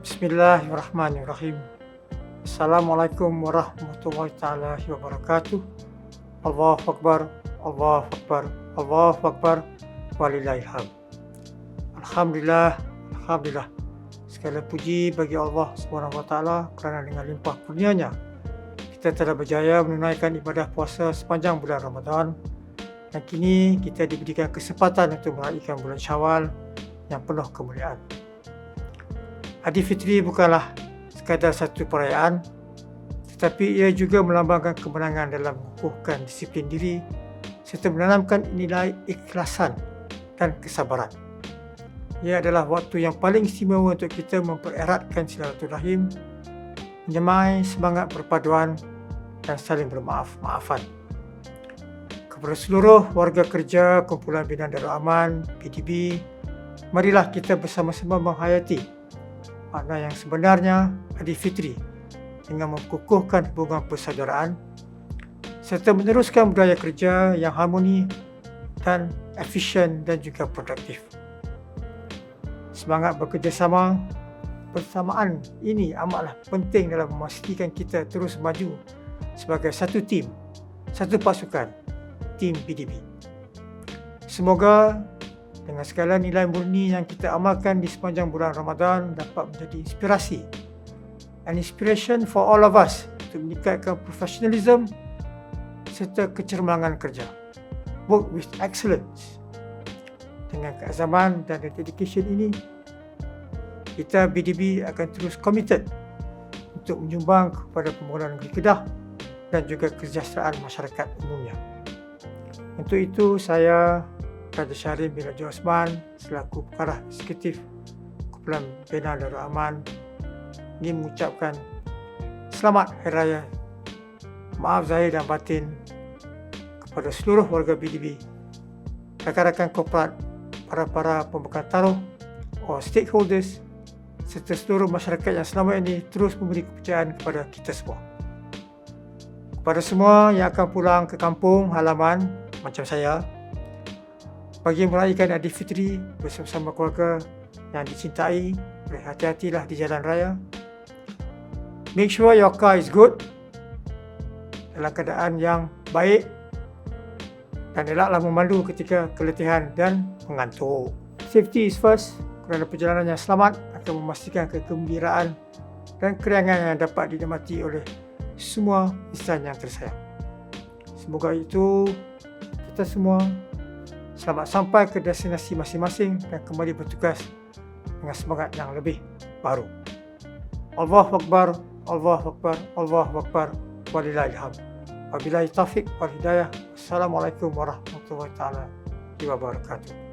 Bismillahirrahmanirrahim. Assalamualaikum warahmatullahi taala wabarakatuh. Allahu akbar, Allahu akbar, Allahu akbar. Walillahil hamd. Alhamdulillah, alhamdulillah. Segala puji bagi Allah Subhanahu wa taala kerana dengan limpah kurnianya kita telah berjaya menunaikan ibadah puasa sepanjang bulan Ramadan dan kini kita diberikan kesempatan untuk meraihkan bulan Syawal yang penuh kemuliaan. Adi Fitri bukanlah sekadar satu perayaan tetapi ia juga melambangkan kemenangan dalam mengukuhkan disiplin diri serta menanamkan nilai ikhlasan dan kesabaran. Ia adalah waktu yang paling istimewa untuk kita mempereratkan silaturahim, menyemai semangat perpaduan dan saling bermaaf-maafan. Kepada seluruh warga kerja Kumpulan Bina Darul Aman, PDB, marilah kita bersama-sama menghayati makna yang sebenarnya Adi Fitri dengan mengukuhkan hubungan persaudaraan serta meneruskan budaya kerja yang harmoni dan efisien dan juga produktif. Semangat bekerjasama bersamaan ini amatlah penting dalam memastikan kita terus maju sebagai satu tim, satu pasukan, tim PDB. Semoga dengan segala nilai murni yang kita amalkan di sepanjang bulan Ramadan dapat menjadi inspirasi and inspiration for all of us untuk meningkatkan professionalism serta kecermangan kerja. Work with excellence. Dengan keazaman dan dedication ini, kita BDB akan terus committed untuk menyumbang kepada pembangunan negeri Kedah dan juga kesejahteraan masyarakat umumnya. Untuk itu, saya Raja Syahrin bin Raja Osman selaku pengarah eksekutif Kumpulan Bina Darul Aman ingin mengucapkan selamat Hari Raya maaf zahir dan batin kepada seluruh warga BDB rakan-rakan korporat para-para pembukaan taruh or stakeholders serta seluruh masyarakat yang selama ini terus memberi kepercayaan kepada kita semua. Kepada semua yang akan pulang ke kampung halaman macam saya, bagi meraihkan Adi Fitri bersama-sama keluarga yang dicintai, berhati-hatilah di jalan raya. Make sure your car is good dalam keadaan yang baik dan elaklah memandu ketika keletihan dan mengantuk. Safety is first kerana perjalanan yang selamat akan memastikan kegembiraan dan keriangan yang dapat dinikmati oleh semua insan yang tersayang. Semoga itu kita semua selamat sampai ke destinasi masing-masing dan kembali bertugas dengan semangat yang lebih baru. Allahu Akbar, Allahu Akbar, Allahu Akbar, walillahilhamd. Wabillahi taufiq wal hidayah. Assalamualaikum warahmatullahi wabarakatuh.